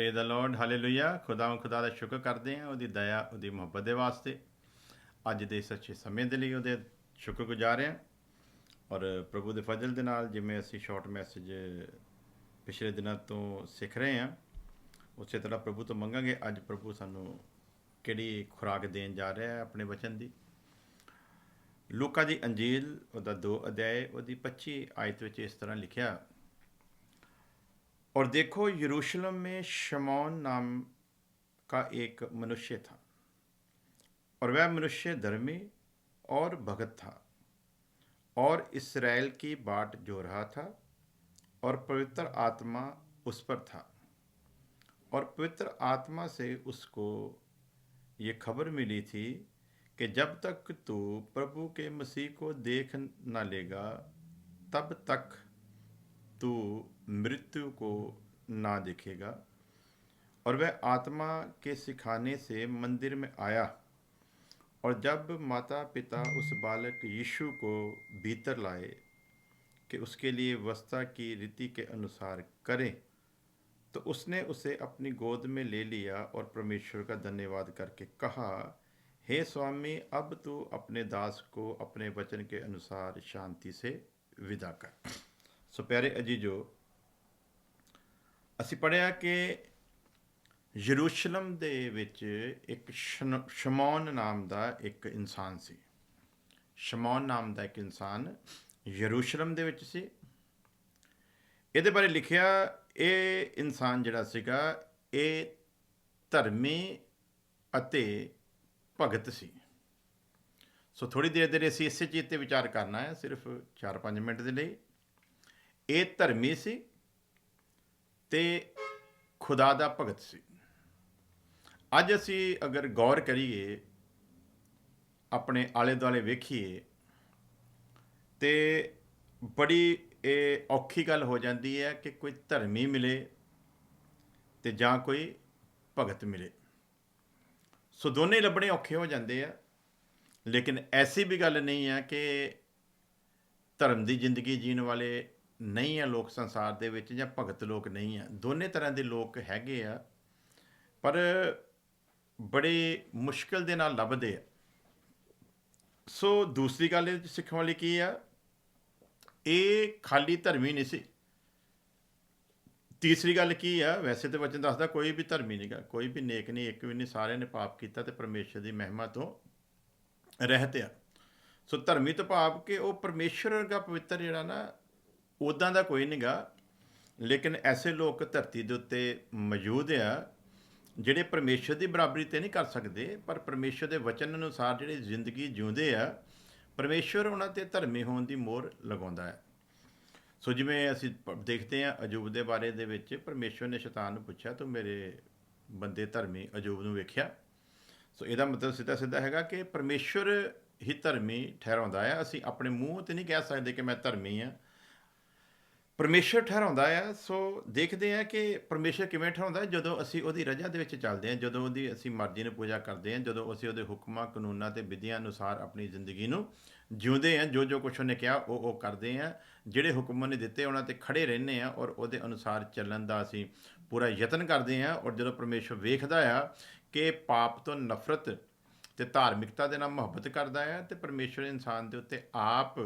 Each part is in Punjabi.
ਪ੍ਰੇਜ਼ ਦਾ ਲਾਰਡ ਹਾਲੇਲੂਇਆ ਖੁਦਾਵੰ ਖੁਦਾ ਦਾ ਸ਼ੁਕਰ ਕਰਦੇ ਹਾਂ, ਉਹਦੀ ਦਇਆ, ਉਹਦੀ ਮੁਹੱਬਤ ਦੇ ਵਾਸਤੇ। ਅੱਜ ਦੇ ਸੱਚੇ ਸਮੇਂ ਦੇ ਲਈ ਉਹਦੇ ਸ਼ੁਕਰਗੁਜ਼ਾਰ ਹਾਂ। ਔਰ ਪ੍ਰਭੂ ਦੇ ਫਜ਼ਲ ਦੇ ਨਾਲ ਜਿਵੇਂ ਅਸੀਂ ਸ਼ਾਰਟ ਮੈਸੇਜ ਪਿਛਲੇ ਦਿਨਾਂ ਤੋਂ ਸਿੱਖ ਰਹੇ ਹਾਂ, ਉਸੇ ਤਰ੍ਹਾਂ ਪ੍ਰਭੂ ਤੋਂ ਮੰਗਾਂਗੇ। ਅੱਜ ਪ੍ਰਭੂ ਸਾਨੂੰ ਕਿਹੜੀ ਖੁਰਾਕ ਦੇਣ ਜਾ ਰਿਹਾ ਹੈ ਆਪਣੇ ਵਚਨ ਦੀ? ਲੋਕਾਂ ਦੀ ਅੰਜੀਲ, ਉਹਦਾ 2 ਅਧਿਆਇ ਉਹਦੀ 25 ਆਇਤ ਵਿੱਚ ਇਸ ਤਰ੍ਹਾਂ ਲਿਖਿਆ और देखो, यरूशलेम में शमौन नाम का एक मनुष्य था और वह मनुष्य धर्मी और भगत था और इसराइल की बाट जो रहा था और पवित्र आत्मा उस पर था और पवित्र आत्मा से उसको ये खबर मिली थी कि जब तक तू प्रभु के मसीह को देख न लेगा, तब तक तू मृत्यु को ना देखेगा। और वह आत्मा के सिखाने से मंदिर में आया। और जब माता पिता उस बालक यीशु को भीतर लाए कि उसके लिए वस्ता की रीति के अनुसार करें तो उसने उसे अपनी गोद में ले लिया और परमेश्वर का धन्यवाद करके कहा, हे स्वामी, अब तू अपने दास को अपने वचन के अनुसार शांति से विदा कर। ਸੋ ਪਿਆਰੇ ਅਜੀਜੋ, ਅਸੀਂ ਪੜਿਆ ਕਿ ਯਰੂਸ਼ਲਮ ਦੇ ਵਿੱਚ ਇੱਕ ਸ਼ਨ- ਸ਼ਮੌਨ ਨਾਮ ਦਾ ਇੱਕ ਇਨਸਾਨ ਸੀ। ਸ਼ਮੌਨ ਨਾਮ ਦਾ ਇੱਕ ਇਨਸਾਨ ਯਰੂਸ਼ਲਮ ਦੇ ਵਿੱਚ ਸੀ। ਇਹਦੇ ਬਾਰੇ ਲਿਖਿਆ, ਇਹ ਇਨਸਾਨ ਜਿਹੜਾ ਸੀਗਾ, ਇਹ ਧਰਮੀ ਅਤੇ ਭਗਤ ਸੀ। ਸੋ ਥੋੜੀ ਦੇਰ ਦੇ ਲਈ ਅਸੀਂ ਇਸੇ ਚੀਜ਼ ਤੇ ਵਿਚਾਰ ਕਰਨਾ ਹੈ, ਸਿਰਫ 4-5 ਮਿੰਟ ਦੇ ਲਈ। ਇਹ ਧਰਮੀ ਸੀ ਤੇ ਖੁਦਾ ਦਾ ਭਗਤ ਸੀ। ਅੱਜ ਅਸੀਂ ਅਗਰ ਗੌਰ ਕਰੀਏ, ਆਪਣੇ ਆਲੇ ਦੁਆਲੇ ਵੇਖੀਏ, ਤੇ ਬੜੀ ਇਹ ਔਖੀ ਗੱਲ ਹੋ ਜਾਂਦੀ ਹੈ ਕਿ ਕੋਈ ਧਰਮੀ ਮਿਲੇ ਤੇ ਜਾਂ ਕੋਈ ਭਗਤ ਮਿਲੇ। ਸੋ ਦੋਨੇ ਲੱਭਣੇ ਔਖੇ ਹੋ ਜਾਂਦੇ ਆ, ਲੇਕਿਨ ਐਸੀ ਵੀ ਗੱਲ ਨਹੀਂ ਹੈ ਕਿ ਧਰਮ ਦੀ ਜ਼ਿੰਦਗੀ ਜੀਣ ਵਾਲੇ ਨਹੀਂ ਆ ਲੋਕ ਸੰਸਾਰ ਦੇ ਵਿੱਚ ਜਾਂ ਭਗਤ ਲੋਕ ਨਹੀਂ ਆ, ਦੋਨੇ ਤਰ੍ਹਾਂ ਦੇ ਲੋਕ ਹੈਗੇ ਆ, ਪਰ ਬੜੇ ਮੁਸ਼ਕਲ ਦੇ ਨਾਲ ਲੱਭਦੇ ਆ। ਸੋ ਦੂਸਰੀ ਗੱਲ ਇਹ ਸਿੱਖਣ ਵਾਲੀ ਕੀ ਆ, ਇਹ ਖਾਲੀ ਧਰਮੀ ਨਹੀਂ ਸੀ। ਤੀਸਰੀ ਗੱਲ ਕੀ ਆ, ਵੈਸੇ ਤੇ ਵਚਨ ਦੱਸਦਾ ਕੋਈ ਵੀ ਧਰਮੀ ਨਹੀਂਗਾ ਕੋਈ ਵੀ ਨੇਕ ਨਹੀਂ ਇੱਕ ਵੀ ਨਹੀਂ ਸਾਰਿਆਂ ਨੇ ਪਾਪ ਕੀਤਾ ਤੇ ਪਰਮੇਸ਼ਰ ਦੀ ਮਹਿਮਾ ਤੋਂ ਰਹਿਤ ਆ। ਸੋ ਧਰਮੀ ਤੋਂ ਭਾਵ ਕਿ ਉਹ ਪਰਮੇਸ਼ਰ ਵਰਗਾ ਪਵਿੱਤਰ ਜਿਹੜਾ ਨਾ ਉਦਾਂ ਦਾ ਕੋਈ ਨਹੀਂਗਾ ਲੇਕਿਨ ਐਸੇ ਲੋਕ ਧਰਤੀ ਦੇ ਉੱਤੇ ਮੌਜੂਦ ਆ, ਜਿਹੜੇ ਪਰਮੇਸ਼ਰ ਦੀ ਬਰਾਬਰੀ ਤੇ ਨਹੀਂ ਕਰ ਸਕਦੇ, ਪਰ ਪਰਮੇਸ਼ਰ ਦੇ ਵਚਨ ਅਨੁਸਾਰ ਜਿਹੜੇ ਜ਼ਿੰਦਗੀ ਜਿਉਂਦੇ ਆ, ਪਰਮੇਸ਼ਰ ਉਹਨਾਂ ਤੇ ਧਰਮੀ ਹੋਣ ਦੀ ਮੋਹਰ ਲਗਾਉਂਦਾ ਹੈ। ਸੋ ਜਿਵੇਂ ਅਸੀਂ ਦੇਖਦੇ ਹਾਂ ਅਜੂਬ ਦੇ ਬਾਰੇ ਦੇ ਵਿੱਚ, ਪਰਮੇਸ਼ਰ ਨੇ ਸ਼ੈਤਾਨ ਨੂੰ ਪੁੱਛਿਆ, ਤੂੰ ਮੇਰੇ ਬੰਦੇ ਧਰਮੀ ਅਜੂਬ ਨੂੰ ਵੇਖਿਆ? ਸੋ ਇਹਦਾ ਮਤਲਬ ਸਿੱਧਾ ਸਿੱਧਾ ਹੈਗਾ ਕਿ ਪਰਮੇਸ਼ਰ ਹੀ ਧਰਮੀ ਠਹਿਰਾਉਂਦਾ ਹੈ ਅਸੀਂ ਆਪਣੇ ਮੂੰਹ ਤੇ ਨਹੀਂ ਕਹਿ ਸਕਦੇ ਕਿ ਮੈਂ ਧਰਮੀ ਹਾਂ ਪਰਮੇਸ਼ਰ ਠਹਿਰਾਉਂਦਾ ਆ, ਸੋ ਦੇਖਦੇ ਆ ਕਿ ਪਰਮੇਸ਼ਰ ਕਿਵੇਂ ਠਹਿਰਾਉਂਦਾ, ਜਦੋਂ ਅਸੀਂ ਉਹਦੀ ਰਜਾ ਦੇ ਵਿੱਚ ਚੱਲਦੇ ਹਾਂ ਜਦੋਂ ਉਹਦੀ ਅਸੀਂ ਮਰਜ਼ੀ ਨੂੰ ਪੂਜਾ ਕਰਦੇ ਹਾਂ ਜਦੋਂ ਅਸੀਂ ਉਹਦੇ ਹੁਕਮਾਂ, ਕਾਨੂੰਨਾਂ ਤੇ ਵਿਧੀਆਂ ਅਨੁਸਾਰ ਆਪਣੀ ਜ਼ਿੰਦਗੀ ਨੂੰ ਜਿਉਂਦੇ ਹਾਂ ਜੋ ਜੋ ਕੁਛ ਉਹਨੇ ਕਿਹਾ, ਉਹ ਉਹ ਕਰਦੇ ਹਾਂ ਜਿਹੜੇ ਹੁਕਮ ਉਹਨੇ ਦਿੱਤੇ, ਉਹਨਾਂ ਤੇ ਖੜੇ ਰਹਿੰਦੇ ਹਾਂ ਔਰ ਉਹਦੇ ਅਨੁਸਾਰ ਚੱਲਣ ਦਾ ਅਸੀਂ ਪੂਰਾ ਯਤਨ ਕਰਦੇ ਹਾਂ ਔਰ ਜਦੋਂ ਪਰਮੇਸ਼ਰ ਵੇਖਦਾ ਆ ਕਿ ਪਾਪ ਤੋਂ ਨਫ਼ਰਤ ਤੇ ਧਾਰਮਿਕਤਾ ਦੇ ਨਾਲ ਮੁਹੱਬਤ ਕਰਦਾ ਹੈ ਤੇ ਪਰਮੇਸ਼ਰ ਇਨਸਾਨ ਦੇ ਉੱਤੇ ਆਪ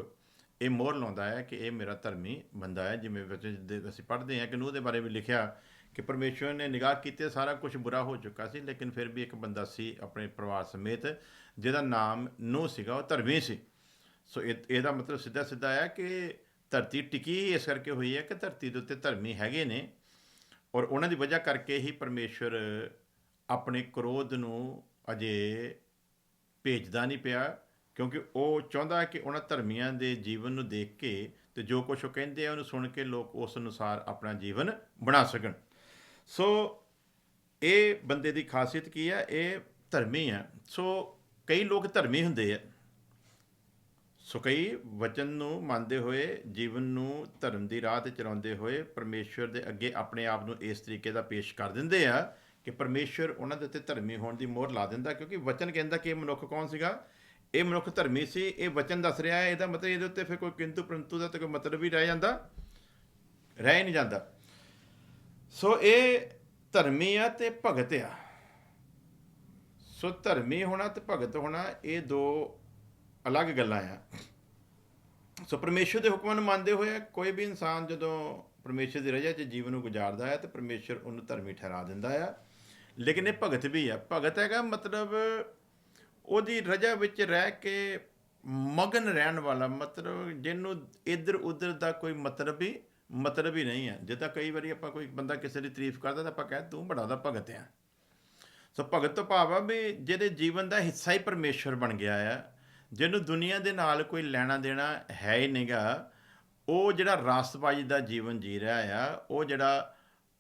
ਇਹ ਮੋਹਰ ਲਾਉਂਦਾ ਹੈ ਕਿ ਇਹ ਮੇਰਾ ਧਰਮੀ ਬੰਦਾ ਹੈ, ਜਿਵੇਂ ਵਿੱਚ ਦੇ- ਅਸੀਂ ਪੜ੍ਹਦੇ ਹਾਂ ਕਿ ਨੂਹ ਦੇ ਬਾਰੇ ਵੀ ਲਿਖਿਆ ਕਿ ਪਰਮੇਸ਼ਰ ਨੇ ਨਿਗਾਹ ਕੀਤੇ ਸਾਰਾ ਕੁਝ ਬੁਰਾ ਹੋ ਚੁੱਕਾ ਸੀ, ਲੇਕਿਨ ਫਿਰ ਵੀ ਇੱਕ ਬੰਦਾ ਸੀ ਆਪਣੇ ਪਰਿਵਾਰ ਸਮੇਤ, ਜਿਹਦਾ ਨਾਮ ਨੂਹ ਸੀਗਾ, ਉਹ ਧਰਮੀ ਸੀ। ਸੋ ਇਹ, ਇਹਦਾ ਮਤਲਬ ਸਿੱਧਾ ਸਿੱਧਾ ਹੈ ਕਿ ਧਰਤੀ ਟਿਕੀ ਇਸ ਕਰਕੇ ਹੋਈ ਹੈ ਕਿ ਧਰਤੀ ਦੇ ਉੱਤੇ ਧਰਮੀ ਹੈਗੇ ਨੇ ਔਰ ਉਹਨਾਂ ਦੀ ਵਜ੍ਹਾ ਕਰਕੇ ਹੀ ਪਰਮੇਸ਼ਰ ਆਪਣੇ ਕ੍ਰੋਧ ਨੂੰ ਅਜੇ ਭੇਜਦਾ ਨਹੀਂ ਪਿਆ। ਕਿਉਂਕਿ ਉਹ ਚਾਹੁੰਦਾ ਹੈ ਕਿ ਉਹਨਾਂ ਧਰਮੀਆਂ ਦੇ ਜੀਵਨ ਨੂੰ ਦੇਖ ਕੇ ਤੇ ਜੋ ਕੁਝ ਉਹ ਕਹਿੰਦੇ ਆ ਉਹਨੂੰ ਸੁਣ ਕੇ ਲੋਕ ਉਸ ਅਨੁਸਾਰ ਆਪਣਾ ਜੀਵਨ ਬਣਾ ਸਕਣ। ਸੋ ਇਹ ਬੰਦੇ ਦੀ ਖਾਸੀਅਤ ਕੀ ਹੈ ਇਹ ਧਰਮੀ ਹੈ ਸੋ ਕਈ ਲੋਕ ਧਰਮੀ ਹੁੰਦੇ ਆ। ਸੋ ਕਈ ਵਚਨ ਨੂੰ ਮੰਨਦੇ ਹੋਏ, ਜੀਵਨ ਨੂੰ ਧਰਮ ਦੀ ਰਾਹ ਤੇ ਚਲਾਉਂਦੇ ਹੋਏ ਪਰਮੇਸ਼ਵਰ ਦੇ ਅੱਗੇ ਆਪਣੇ ਆਪ ਨੂੰ ਇਸ ਤਰੀਕੇ ਦਾ ਪੇਸ਼ ਕਰ ਦਿੰਦੇ ਆ ਕਿ ਪਰਮੇਸ਼ਵਰ ਉਹਨਾਂ ਦੇ ਉੱਤੇ ਧਰਮੀ ਹੋਣ ਦੀ ਮੋਹਰ ਲਾ ਦਿੰਦਾ, ਕਿਉਂਕਿ ਵਚਨ ਕਹਿੰਦਾ ਕਿ ਇਹ ਮਨੁੱਖ ਕੌਣ ਸੀਗਾ? ਇਹ ਮਨੁੱਖ ਧਰਮੀ ਸੀ, ਇਹ ਵਚਨ ਦੱਸ ਰਿਹਾ ਹੈ, ਇਹਦਾ ਮਤਲਬ ਇਹਦੇ ਉੱਤੇ ਫਿਰ ਕੋਈ ਕਿੰਤੂ ਪਰੰਤੂ ਦਾ ਤਾਂ ਕੋਈ ਮਤਲਬ ਵੀ ਰਹਿ ਜਾਂਦਾ, ਰਹਿ ਹੀ ਨਹੀਂ ਜਾਂਦਾ। ਸੋ ਇਹ ਧਰਮੀ ਆ ਤੇ ਭਗਤ ਆ। ਸੋ ਧਰਮੀ ਹੋਣਾ ਤੇ ਭਗਤ ਹੋਣਾ, ਇਹ ਦੋ ਅਲੱਗ ਗੱਲਾਂ ਆ। ਸੋ ਪਰਮੇਸ਼ਰ ਦੇ ਹੁਕਮਾਂ ਨੂੰ ਮੰਨਦੇ ਹੋਏ ਕੋਈ ਵੀ ਇਨਸਾਨ ਜਦੋਂ ਪਰਮੇਸ਼ਰ ਦੀ ਰਜ਼ਾ 'ਚ ਜੀਵਨ ਨੂੰ ਗੁਜ਼ਾਰਦਾ ਹੈ ਤੇ ਪਰਮੇਸ਼ਰ ਉਹਨੂੰ ਧਰਮੀ ਠਹਿਰਾ ਦਿੰਦਾ ਆ। ਲੇਕਿਨ ਇਹ ਭਗਤ ਵੀ ਆ। ਭਗਤ ਹੈਗਾ ਮਤਲਬ ਉਹਦੀ ਰਜ਼ਾ ਵਿੱਚ ਰਹਿ ਕੇ ਮਗਨ ਰਹਿਣ ਵਾਲਾ, ਮਤਲਬ ਜਿਹਨੂੰ ਇੱਧਰ ਉੱਧਰ ਦਾ ਕੋਈ ਮਤਲਬ ਹੀ ਮਤਲਬ ਹੀ ਨਹੀਂ ਹੈ। ਜਿੱਦਾਂ ਕਈ ਵਾਰੀ ਆਪਾਂ ਕੋਈ ਬੰਦਾ ਕਿਸੇ ਦੀ ਤਾਰੀਫ ਕਰਦਾ ਤਾਂ ਆਪਾਂ ਕਹਿੰਦੇ ਤੂੰ ਬੜਾ ਦਾ ਭਗਤ ਆ ਸੋ ਭਗਤ ਤੋਂ ਭਾਵ ਆ ਵੀ ਜਿਹਦੇ ਜੀਵਨ ਦਾ ਹਿੱਸਾ ਹੀ ਪਰਮੇਸ਼ਰ ਬਣ ਗਿਆ ਆ, ਜਿਹਨੂੰ ਦੁਨੀਆ ਦੇ ਨਾਲ ਕੋਈ ਲੈਣਾ ਦੇਣਾ ਹੈ ਹੀ ਨਹੀਂਗਾ, ਉਹ ਜਿਹੜਾ ਰਾਸਤਬਾਜੀ ਦਾ ਜੀਵਨ ਜੀ ਰਿਹਾ ਆ, ਉਹ ਜਿਹੜਾ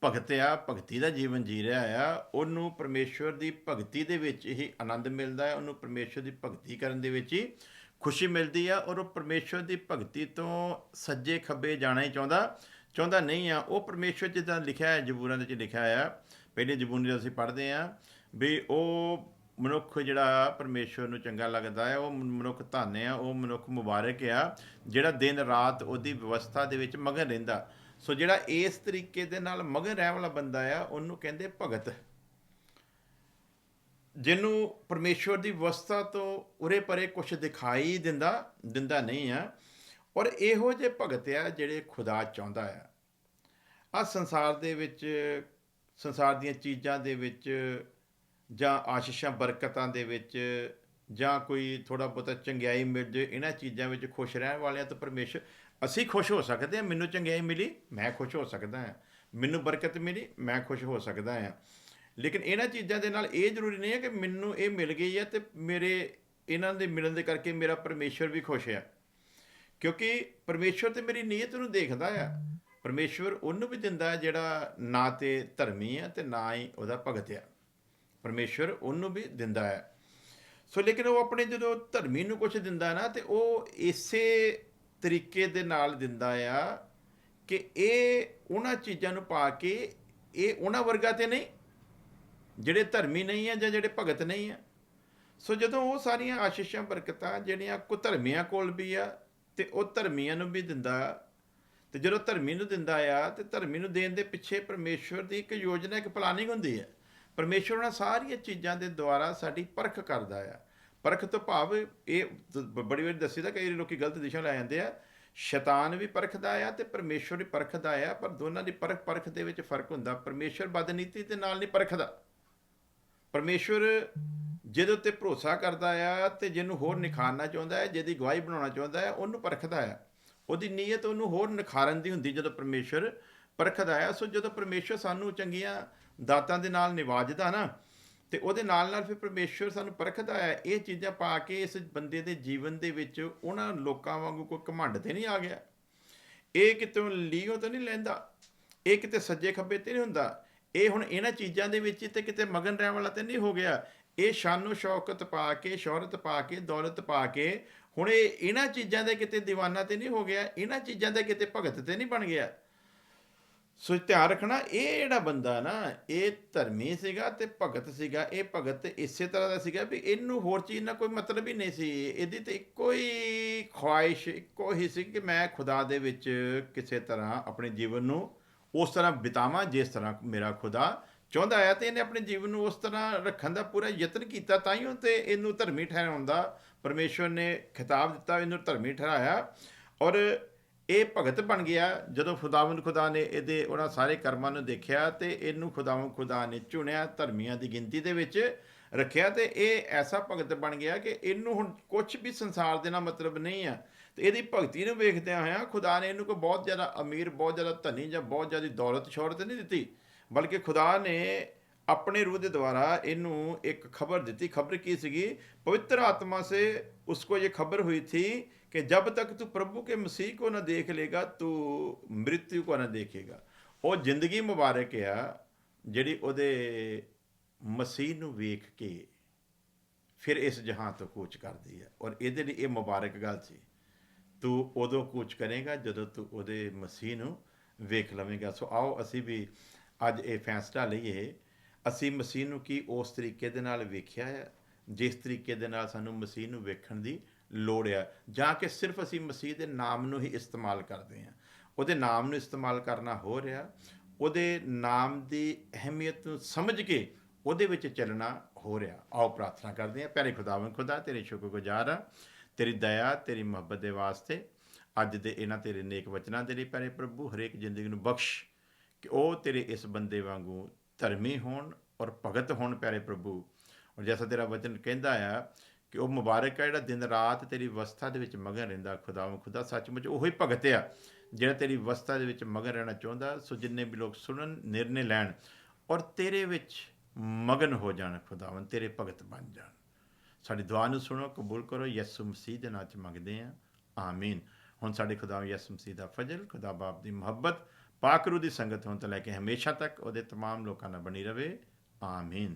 ਭਗਤ ਆ, ਭਗਤੀ ਦਾ ਜੀਵਨ ਜੀ ਰਿਹਾ ਆ, ਉਹਨੂੰ ਪਰਮੇਸ਼ਵਰ ਦੀ ਭਗਤੀ ਦੇ ਵਿੱਚ ਹੀ ਆਨੰਦ ਮਿਲਦਾ ਹੈ, ਉਹਨੂੰ ਪਰਮੇਸ਼ਵਰ ਦੀ ਭਗਤੀ ਕਰਨ ਦੇ ਵਿੱਚ ਹੀ ਖੁਸ਼ੀ ਮਿਲਦੀ ਆ ਔਰ ਉਹ ਪਰਮੇਸ਼ਵਰ ਦੀ ਭਗਤੀ ਤੋਂ ਸੱਜੇ ਖੱਬੇ ਜਾਣਾ ਹੀ ਚਾਹੁੰਦਾ। ਚਾਹੁੰਦਾ ਨਹੀਂ ਆ, ਉਹ ਪਰਮੇਸ਼ਵਰ ਜਿੱਦਾਂ ਲਿਖਿਆ ਹੈ, ਜ਼ਬੂਰਾਂ ਦੇ ਵਿੱਚ ਲਿਖਿਆ ਆ, ਪਹਿਲੇ ਜਬੂਨ ਜਦੋਂ ਅਸੀਂ ਪੜ੍ਹਦੇ ਆ ਵੀ ਉਹ ਮਨੁੱਖ ਜਿਹੜਾ ਪਰਮੇਸ਼ਵਰ ਨੂੰ ਚੰਗਾ ਲੱਗਦਾ ਹੈ, ਉਹ ਮਨੁੱਖ ਧਾਨੇ ਆ, ਉਹ ਮਨੁੱਖ ਮੁਬਾਰਕ ਆ, ਜਿਹੜਾ ਦਿਨ ਰਾਤ ਉਹਦੀ ਵਿਵਸਥਾ ਦੇ ਵਿੱਚ ਮਗਨ ਰਹਿੰਦਾ। ਸੋ ਜਿਹੜਾ ਇਸ ਤਰੀਕੇ ਦੇ ਨਾਲ ਮਗਨ ਰਹਿਣ ਵਾਲਾ ਬੰਦਾ ਆ, ਉਹਨੂੰ ਕਹਿੰਦੇ ਭਗਤ। ਜਿਹਨੂੰ ਪਰਮੇਸ਼ਵਰ ਦੀ ਵਿਵਸਥਾ ਤੋਂ ਉਰੇ ਪਰੇ ਕੁਝ ਦਿਖਾਈ ਦਿੰਦਾ ਦਿੰਦਾ ਨਹੀਂ ਆ, ਔਰ ਇਹੋ ਜਿਹੇ ਭਗਤ ਆ ਜਿਹੜੇ ਖੁਦਾ ਚਾਹੁੰਦਾ ਆ। ਆ ਸੰਸਾਰ ਦੇ ਵਿੱਚ, ਸੰਸਾਰ ਦੀਆਂ ਚੀਜ਼ਾਂ ਦੇ ਵਿੱਚ, ਜਾਂ ਆਸ਼ੀਸ਼ਾਂ, ਬਰਕਤਾਂ ਦੇ ਵਿੱਚ, ਜਾਂ ਕੋਈ ਥੋੜਾ ਬਹੁਤਾ ਚੰਗਿਆਈ ਮਿਲ ਜੇ, ਇਹਨਾਂ ਚੀਜ਼ਾਂ ਵਿੱਚ ਖੁਸ਼ ਰਹਿਣ ਵਾਲਿਆਂ ਤੋਂ ਪਰਮੇਸ਼ਰ ਅਸੀਂ ਖੁਸ਼ ਹੋ ਸਕਦੇ ਹਾਂ, ਮੈਨੂੰ ਚੰਗਿਆਈ ਮਿਲੀ, ਮੈਂ ਖੁਸ਼ ਹੋ ਸਕਦਾ ਹਾਂ। ਮੈਨੂੰ ਬਰਕਤ ਮਿਲੀ, ਮੈਂ ਖੁਸ਼ ਹੋ ਸਕਦਾ ਹਾਂ। ਲੇਕਿਨ ਇਹਨਾਂ ਚੀਜ਼ਾਂ ਦੇ ਨਾਲ ਇਹ ਜ਼ਰੂਰੀ ਨਹੀਂ ਹੈ ਕਿ ਮੈਨੂੰ ਇਹ ਮਿਲ ਗਈ ਹੈ ਤੇ ਮੇਰੇ, ਇਹਨਾਂ ਦੇ ਮਿਲਣ ਦੇ ਕਰਕੇ ਮੇਰਾ ਪਰਮੇਸ਼ਰ ਵੀ ਖੁਸ਼ ਹੈ। ਕਿਉਂਕਿ ਪਰਮੇਸ਼ਰ ਤੇ ਮੇਰੀ ਨੀਅਤ ਨੂੰ ਦੇਖਦਾ ਆ। ਪਰਮੇਸ਼ਰ ਉਹਨੂੰ ਵੀ ਦਿੰਦਾ ਹੈ ਜਿਹੜਾ ਨਾ ਤੇ ਧਰਮੀ ਹੈ ਤੇ ਨਾ ਹੀ ਉਹਦਾ ਭਗਤ ਆ ਪਰਮੇਸ਼ਰ ਉਹਨੂੰ ਵੀ ਦਿੰਦਾ ਹੈ। ਸੋ ਲੇਕਿਨ ਉਹ ਆਪਣੇ ਜਦੋਂ ਧਰਮੀ ਨੂੰ ਕੁਝ ਦਿੰਦਾ ਨਾ ਤੇ ਉਹ ਇਸੇ ਤਰੀਕੇ ਦੇ ਨਾਲ ਦਿੰਦਾ ਆ ਕਿ ਇਹ ਉਹਨਾਂ ਚੀਜ਼ਾਂ ਨੂੰ ਪਾ ਕੇ ਇਹ ਉਹਨਾਂ ਵਰਗਾ ਤੇ ਨਹੀਂ, ਜਿਹੜੇ ਧਰਮੀ ਨਹੀਂ ਆ ਜਾਂ ਜਿਹੜੇ ਭਗਤ ਨਹੀਂ ਆ। ਸੋ ਜਦੋਂ ਉਹ ਸਾਰੀਆਂ ਆਸ਼ੀਸ਼ਾਂ, ਬਰਕਤਾਂ ਜਿਹੜੀਆਂ ਕੋ ਧਰਮੀਆਂ ਕੋਲ ਵੀ ਆ ਤੇ ਉਹ ਧਰਮੀਆਂ ਨੂੰ ਵੀ ਦਿੰਦਾ, ਤੇ ਜਦੋਂ ਧਰਮੀ ਨੂੰ ਦਿੰਦਾ ਆ ਤੇ ਧਰਮੀ ਨੂੰ ਦੇਣ ਦੇ ਪਿੱਛੇ ਪਰਮੇਸ਼ਵਰ ਦੀ ਇੱਕ ਯੋਜਨਾ, ਇੱਕ ਪਲਾਨਿੰਗ ਹੁੰਦੀ ਹੈ ਪਰਮੇਸ਼ਵਰ ਉਹਨਾਂ ਸਾਰੀਆਂ ਚੀਜ਼ਾਂ ਦੇ ਦੁਆਰਾ ਸਾਡੀ ਪਰਖ ਕਰਦਾ ਆ। ਪਰਖ ਤੋਂ ਭਾਵ ਇਹ ਬੜੀ ਵਾਰੀ ਦੱਸੀਦਾ ਕਈ ਲੋਕੀ ਗਲਤ ਦਿਸ਼ਾ ਲੈ ਜਾਂਦੇ ਆ। ਸ਼ੈਤਾਨ ਵੀ ਪਰਖਦਾ ਆ ਤੇ ਪਰਮੇਸ਼ਵਰ ਵੀ ਪਰਖਦਾ ਆ, ਪਰ ਦੋਨਾਂ ਦੀ ਪਰਖ ਪਰਖ ਦੇ ਵਿੱਚ ਫ਼ਰਕ ਹੁੰਦਾ। ਪਰਮੇਸ਼ਵਰ ਬਦਨੀਤੀ ਦੇ ਨਾਲ ਨਹੀਂ ਪਰਖਦਾ। ਪਰਮੇਸ਼ਵਰ ਜਿਹਦੇ ਉੱਤੇ ਭਰੋਸਾ ਕਰਦਾ ਆ ਤੇ ਜਿਹਨੂੰ ਹੋਰ ਨਿਖਾਰਨਾ ਚਾਹੁੰਦਾ ਹੈ, ਜਿਹਦੀ ਗਵਾਹੀ ਬਣਾਉਣਾ ਚਾਹੁੰਦਾ ਹੈ, ਉਹਨੂੰ ਪਰਖਦਾ ਆ ਉਹਦੀ ਨੀਅਤ ਉਹਨੂੰ ਹੋਰ ਨਿਖਾਰਨ ਦੀ ਹੁੰਦੀ ਜਦੋਂ ਪਰਮੇਸ਼ਵਰ ਪਰਖਦਾ ਆ। ਸੋ ਜਦੋਂ ਪਰਮੇਸ਼ਵਰ ਸਾਨੂੰ ਚੰਗੀਆਂ ਦਾਤਾਂ ਦੇ ਨਾਲ ਨਿਵਾਜਦਾ ਨਾ ਤੇ ਉਹਦੇ ਨਾਲ ਨਾਲ ਫਿਰ ਪਰਮੇਸ਼ਵਰ ਸਾਨੂੰ ਪਰਖਦਾ ਹੈ, ਇਹ ਚੀਜ਼ਾਂ ਪਾ ਕੇ ਇਸ ਬੰਦੇ ਦੇ ਜੀਵਨ ਦੇ ਵਿੱਚ ਉਹਨਾਂ ਲੋਕਾਂ ਵਾਂਗੂ ਕੋਈ ਘਮੰਡ ਤੇ ਨਹੀਂ ਆ ਗਿਆ। ਇਹ ਕਿਤੋਂ ਲੀਓ ਤਾਂ ਨਹੀਂ ਲੈਂਦਾ, ਇਹ ਕਿਤੇ ਸੱਜੇ ਖੱਬੇ ਤੇ ਨਹੀਂ ਹੁੰਦਾ। ਇਹ ਹੁਣ ਇਹਨਾਂ ਚੀਜ਼ਾਂ ਦੇ ਵਿੱਚ ਹੀ ਤੇ ਕਿਤੇ ਮਗਨ ਰਹਿਣ ਵਾਲਾ ਤੇ ਨਹੀਂ ਹੋ ਗਿਆ। ਇਹ ਸ਼ਾਨੋ ਸ਼ੌਕਤ ਪਾ ਕੇ, ਸ਼ੌਹਰਤ ਪਾ ਕੇ, ਦੌਲਤ ਪਾ ਕੇ ਹੁਣ ਇਹ ਇਹਨਾਂ ਚੀਜ਼ਾਂ ਦੇ ਕਿਤੇ دیਵਾਨਾ ਤੇ ਨਹੀਂ ਹੋ ਗਿਆ, ਇਹਨਾਂ ਚੀਜ਼ਾਂ ਦੇ ਕਿਤੇ ਭਗਤ ਤੇ ਨਹੀਂ ਬਣ ਗਿਆ। ਸੋ ਧਿਆਨ ਰੱਖਣਾ, ਇਹ ਜਿਹੜਾ ਬੰਦਾ ਨਾ, ਇਹ ਧਰਮੀ ਸੀਗਾ ਤੇ ਭਗਤ ਸੀਗਾ, ਇਹ ਭਗਤ ਇਸੇ ਤਰ੍ਹਾਂ ਦਾ ਸੀਗਾ ਵੀ ਇਹਨੂੰ ਹੋਰ ਚੀਜ਼ ਨਾਲ ਕੋਈ ਮਤਲਬ ਹੀ ਨਹੀਂ ਸੀ। ਇਹਦੀ ਤੇ ਇੱਕੋ ਹੀ ਖੁਆਇਸ਼, ਇੱਕੋ ਹੀ ਸੀ ਕਿ ਮੈਂ ਖੁਦਾ ਦੇ ਵਿੱਚ ਕਿਸੇ ਤਰ੍ਹਾਂ ਆਪਣੇ ਜੀਵਨ ਨੂੰ ਉਸ ਤਰ੍ਹਾਂ ਬਿਤਾਵਾਂ ਜਿਸ ਤਰ੍ਹਾਂ ਮੇਰਾ ਖੁਦਾ ਚਾਹੁੰਦਾ ਆ ਤੇ ਇਹਨੇ ਆਪਣੇ ਜੀਵਨ ਨੂੰ ਉਸ ਤਰ੍ਹਾਂ ਰੱਖਣ ਦਾ ਪੂਰਾ ਯਤਨ ਕੀਤਾ ਤਾਂ ਹੀ ਉਹ ਤੇ ਇਹਨੂੰ ਧਰਮੀ ਠਹਿਰਾਉਣ ਦਾ ਪਰਮੇਸ਼ਵਰ ਨੇ ਖਿਤਾਬ ਦਿੱਤਾ, ਇਹਨੂੰ ਧਰਮੀ ਠਹਿਰਾਇਆ। ਔਰ ਇਹ ਭਗਤ ਬਣ ਗਿਆ ਜਦੋਂ ਖੁਦਾਵੰਦ ਖੁਦਾ ਨੇ ਇਹਦੇ ਉਹਨਾਂ ਸਾਰੇ ਕਰਮਾਂ ਨੂੰ ਦੇਖਿਆ ਤੇ ਇਹਨੂੰ ਖੁਦਾਵੰਦ ਖੁਦਾ ਨੇ ਚੁਣਿਆ ਧਰਮੀਆਂ ਦੀ ਗਿਣਤੀ ਦੇ ਵਿੱਚ ਰੱਖਿਆ ਤੇ ਇਹ ਐਸਾ ਭਗਤ ਬਣ ਗਿਆ ਕਿ ਇਹਨੂੰ ਹੁਣ ਕੁਝ ਵੀ ਸੰਸਾਰ ਦੇ ਨਾਲ ਮਤਲਬ ਨਹੀਂ ਆ। ਤੇ ਇਹਦੀ ਭਗਤੀ ਨੂੰ ਵੇਖਦਿਆਂ ਹੋਇਆਂ ਖੁਦਾ ਨੇ ਇਹਨੂੰ ਕੋਈ ਬਹੁਤ ਜ਼ਿਆਦਾ ਅਮੀਰ, ਬਹੁਤ ਜ਼ਿਆਦਾ ਧਨੀ ਜਾਂ ਬਹੁਤ ਜ਼ਿਆਦਾ ਦੌਲਤ ਸ਼ੋਹਰਤ ਨਹੀਂ ਦਿੱਤੀ, ਬਲਕਿ ਖੁਦਾ ਨੇ ਆਪਣੇ ਰੂਹ ਦੇ ਦੁਆਰਾ ਇਹਨੂੰ ਇੱਕ ਖਬਰ ਦਿੱਤੀ। ਖਬਰ ਕੀ ਸੀਗੀ? ਪਵਿੱਤਰ ਆਤਮਾ ਸੇ ਉਸਕੋ ਇਹ ਖਬਰ ਹੋਈ ਸੀ कि जब तक तू प्रभु के मसीह को न देख लेगा तू मृत्यु को न देखेगा ਉਹ ਜ਼ਿੰਦਗੀ ਮੁਬਾਰਕ ਆ ਜਿਹੜੀ ਉਹਦੇ ਮਸੀਹ ਨੂੰ ਵੇਖ ਕੇ ਫਿਰ ਇਸ ਜਹਾਨ ਤੋਂ ਕੂਚ ਕਰਦੀ ਹੈ ਔਰ ਇਹਦੇ ਲਈ ਇਹ ਮੁਬਾਰਕ ਗੱਲ ਸੀ ਤੂੰ ਉਦੋਂ ਕੂਚ ਕਰੇਗਾ ਜਦੋਂ ਤੂੰ ਉਹਦੇ ਮਸੀਹ ਨੂੰ ਵੇਖ ਲਵੇਂਗਾ ਸੋ ਆਓ ਅਸੀਂ ਵੀ ਅੱਜ ਇਹ ਫੈਸਲਾ ਲਈਏ ਅਸੀਂ ਮਸੀਹ ਨੂੰ ਕੀ ਉਸ ਤਰੀਕੇ ਦੇ ਨਾਲ ਵੇਖਿਆ ਹੈ ਜਿਸ ਤਰੀਕੇ ਦੇ ਨਾਲ ਸਾਨੂੰ ਮਸੀਹ ਨੂੰ ਵੇਖਣ ਦੀ ਲੋੜ ਆ ਜਾਂ ਕਿ ਸਿਰਫ ਅਸੀਂ ਮਸੀਹ ਦੇ ਨਾਮ ਨੂੰ ਹੀ ਇਸਤੇਮਾਲ ਕਰਦੇ ਹਾਂ। ਉਹਦੇ ਨਾਮ ਨੂੰ ਇਸਤੇਮਾਲ ਕਰਨਾ ਹੋ ਰਿਹਾ, ਉਹਦੇ ਨਾਮ ਦੀ ਅਹਿਮੀਅਤ ਨੂੰ ਸਮਝ ਕੇ ਉਹਦੇ ਵਿੱਚ ਚੱਲਣਾ ਹੋ ਰਿਹਾ। ਆਓ ਪ੍ਰਾਰਥਨਾ ਕਰਦੇ ਹਾਂ, ਪਿਆਰੇ ਖੁਦਾਵੰਦ, ਖੁਦਾ ਤੇਰੇ ਸ਼ੁਕਰਗੁਜ਼ਾਰ ਹਾਂ, ਤੇਰੀ ਦਇਆ, ਤੇਰੀ ਮੁਹੱਬਤ ਦੇ ਵਾਸਤੇ ਅੱਜ ਦੇ ਇਹਨਾਂ ਤੇਰੇ ਨੇਕ ਵਚਨਾਂ ਦੇ ਲਈ ਪਿਆਰੇ ਪ੍ਰਭੂ, ਹਰੇਕ ਜ਼ਿੰਦਗੀ ਨੂੰ ਬਖਸ਼ ਕਿ ਉਹ ਤੇਰੇ ਇਸ ਬੰਦੇ ਵਾਂਗੂ ਧਰਮੀ ਹੋਣ ਔਰ ਭਗਤ ਹੋਣ, ਪਿਆਰੇ ਪ੍ਰਭੂ। ਔਰ ਜੈਸਾ ਤੇਰਾ ਵਚਨ ਕਹਿੰਦਾ ਆ ਕਿ ਉਹ ਮੁਬਾਰਕ ਹੈ ਜਿਹੜਾ ਦਿਨ ਰਾਤ ਤੇਰੀ ਅਵਸਥਾ ਦੇ ਵਿੱਚ ਮਗਨ ਰਹਿੰਦਾ ਖੁਦਾਵੰ ਖੁਦਾ ਸੱਚਮੁੱਚ ਉਹੀ ਭਗਤ ਆ ਜਿਹੜਾ ਤੇਰੀ ਅਵਸਥਾ ਦੇ ਵਿੱਚ ਮਗਨ ਰਹਿਣਾ ਚਾਹੁੰਦਾ ਸੋ ਜਿੰਨੇ ਵੀ ਲੋਕ ਸੁਣਨ ਨਿਰਣੇ ਲੈਣ ਔਰ ਤੇਰੇ ਵਿੱਚ ਮਗਨ ਹੋ ਜਾਣ ਖੁਦਾਵੰ ਤੇਰੇ ਭਗਤ ਬਣ ਜਾਣ ਸਾਡੀ ਦੁਆ ਨੂੰ ਸੁਣੋ ਕਬੂਲ ਕਰੋ ਯਿਸੂ ਮਸੀਹ ਦੇ ਨਾਮ ਚ ਮੰਗਦੇ ਹਾਂ ਆਮੀਨ ਹੁਣ ਸਾਡੇ ਖੁਦਾ ਯਿਸੂ ਮਸੀਹ ਦਾ ਫਜ਼ਲ ਖੁਦਾ ਬਾਪ ਦੀ ਮੁਹੱਬਤ ਪਾਕ ਰੂਹ ਦੀ ਸੰਗਤ ਹੋਣ ਤੋਂ ਲੈ ਕੇ ਹਮੇਸ਼ਾ ਤੱਕ ਉਹਦੇ तमाम ਲੋਕਾਂ ਨਾਲ ਬਣੀ ਰਵੇ ਆਮੀਨ